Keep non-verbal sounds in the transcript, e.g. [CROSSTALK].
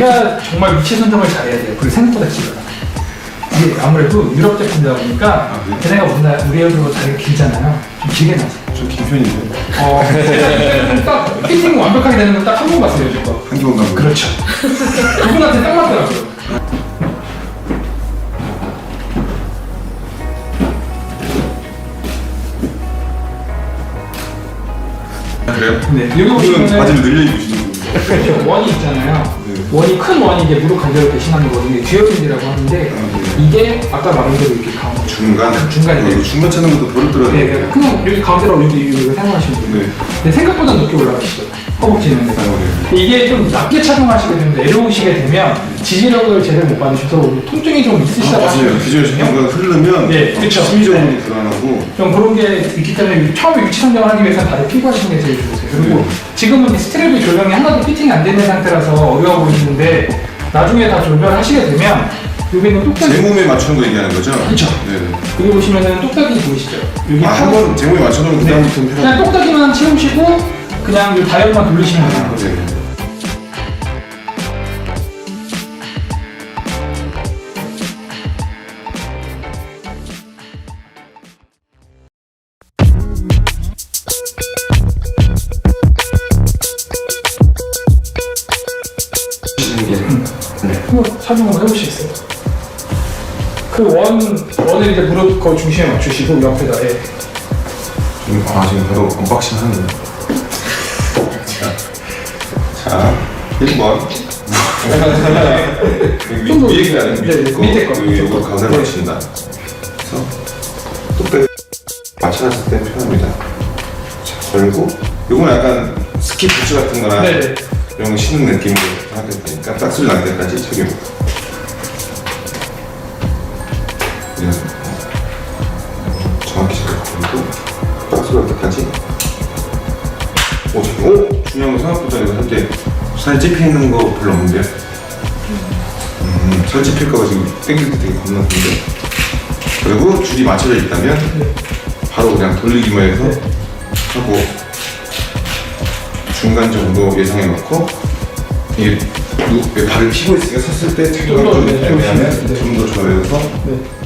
정말 위치 선정을 잘해야 돼요. 그리고 생각보다 길어요. 이게 아무래도 유럽 제품이다 보니까 아, 네. 걔네가 우리나라 우리나라도 다리가 길잖아요. 좀 길게 나죠. 저긴 편인데. 어, [LAUGHS] 딱 피팅 완벽하게 되는 건 딱 한 번 봤어요, 이거. 한기원 감독. 그렇죠. 그분한테 딱 맞더라고요. 아, 그래요? 네, 여기 보시면은 바지를 늘려 분이죠. 그렇죠. 원이 있잖아요. 네. 원이 큰 원이 이제 무릎 관절을 대신하는 거거든요. 듀어핀이라고 하는데 아, 이게 아까 말한 대로 이렇게 가운데 중간. 중간에 어, 이거 중간 찾는 것도 버릇 들어야 네, 돼. 그러니까 그냥 여기 가운데로 여기 이거 사용하시면 돼요. 네. 근데 생각보다 높게 올라가시죠. 허벅지는. 아, 네. 이게 좀 낮게 착용하시게 되면 내려오시게 되면 지지력을 제대로 못 받으셔서 통증이 좀 아, 있으시다고 맞아요. 하시거든요. 기존에 신경가 흐르면 네, 그쵸. 심리적으로 네. 불안하고 좀 그런 게 있기 때문에 처음에 위치 선정을 하기 위해서는 다들 피부 하시는 게 제일 좋으세요. 그리고 네. 지금은 이 스트랩이 조정이 하나도 피팅이 안 되는 상태라서 어려워 보이시는데 나중에 다 조절하시게 되면 여기는 뚝배기 제 몸에 맞추는 거 얘기하는 거죠? 그쵸. 네. 여기 보시면은 뚝배기 보이시죠? 여기 아, 한- 한번 제 몸에 맞춰놓으면 네. 그다음부터는 그냥. 똑딱이만 채우시고 그냥 이 다이얼만 돌리시면 되는 아, 거죠. 네. 한번 한번 해보시겠어요? 그 원, 원을 이제 무릎 거의 중심에 맞추시고 옆에다 예. 지금, 아, 지금 바로 언박싱 하는 자, 자, 1번. 여기 좀더 위- 위에 게 아니고 네, 밑에 네, 거. 밑에 거. 여기 이거 가운데 네. 맞춘다. 그래서 똑배 맞춰놨을 때 편합니다. 자, 걸고 요건 약간 스키 부츠 같은 거나 네 네. 이런 거 신는 느낌으로 하게 되니까 딱 소리 날 때까지 적용. 그냥 어, 정확히 잘 걸고 딱 소리 날 때까지. 오, 저- 오 중요한 거 생각보다 이거 할 때 살 찝히는 거 별로 없는데요. 음, 살 찝힐까봐 지금 땡길 때 되게 겁났는데. 그리고 줄이 맞춰져 있다면 네. 바로 그냥 돌리기만 해서 하고 중간 정도 예상해 놓고 이게 누- 발을 피고 있으니까 섰을 때 좀더 장갑 네, 좀 애매하면 네. 좀더 조여서 네.